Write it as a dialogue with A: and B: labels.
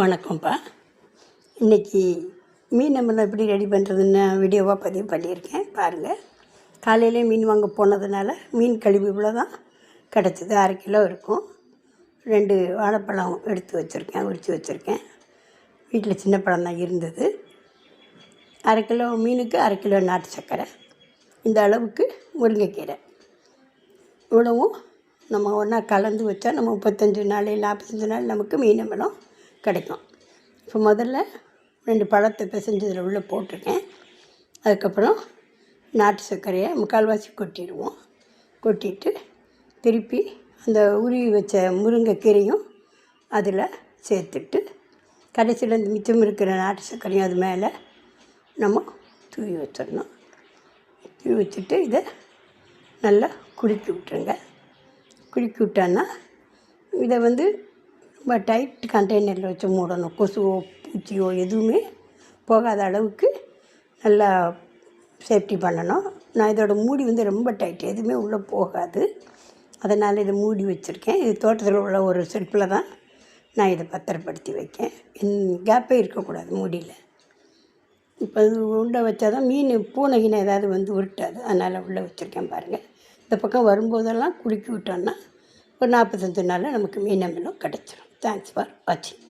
A: வணக்கம்ப்பா. இன்றைக்கி மீன் நம்ம எப்படி ரெடி பண்ணுறதுன்னு வீடியோவாக பதிவு பண்ணியிருக்கேன். பாருங்கள் காலையிலே மீன் வாங்க போனதுனால மீன் கழிவு இவ்வளோ தான் கிடச்சிது அரை கிலோ இருக்கும். ரெண்டு வாழைப்பழம் எடுத்து வச்சுருக்கேன் உரித்து வச்சுருக்கேன். வீட்டில் சின்ன பழம் தான் இருந்தது. அரை கிலோ மீனுக்கு அரை கிலோ நாட்டு சர்க்கரை. இந்த அளவுக்கு முருங்கைக்கீரை. இவ்வளவும் நம்ம ஒன்றா கலந்து வச்சா நம்ம முப்பத்தஞ்சு நாள் நாற்பத்தஞ்சு நாள் நமக்கு மீன் பழம் கிடைக்கும். இப்போ முதல்ல ரெண்டு பழத்தை பிசைஞ்சு இதில் உள்ளே போட்டிருக்கேன். அதுக்கப்புறம் நாட்டு சர்க்கரையை முக்கால்வாசி கொட்டிடுவோம். கொட்டிட்டு திருப்பி அந்த உருவி வச்ச முருங்கைக்கீரையும் அதில் சேர்த்துட்டு கடைசியில் இந்த மிச்சம் இருக்கிற நாட்டு சர்க்கரையும் அது மேலே நம்ம தூவி வச்சிடணும். தூவி வச்சுட்டு இதை நல்லா குலுக்கி விட்டுருங்க. குலுக்கி விட்டோன்னா இதை வந்து ரொம்ப டைட் கண்டெய்னரில் வச்சு மூடணும். கொசுவோ பூச்சியோ எதுவுமே போகாத அளவுக்கு நல்லா சேஃப்டி பண்ணணும். நான் இதோட மூடி வந்து ரொம்ப டைட் எதுவுமே உள்ளே போகாது. அதனால் இதை மூடி வச்சுருக்கேன். இது தோட்டத்தில் உள்ள ஒரு செல்ஃபில் தான் நான் இதை பத்திரப்படுத்தி வைக்கேன். கேப்பே இருக்கக்கூடாது மூடியில். இப்போ இது உண்டை வச்சா தான் மீன் பூனை ஏதாவது வந்து உருட்டாது. அதனால் உள்ளே வச்சுருக்கேன் பாருங்கள் இந்த பக்கம் வரும்போதெல்லாம் குலுக்கி விட்டோன்னா ஒரு நாற்பத்தஞ்சு நாளில் நமக்கு மீன் அமிலம் கிடச்சிரும். தேங்க்ஸ் ஃபார் வாட்சிங்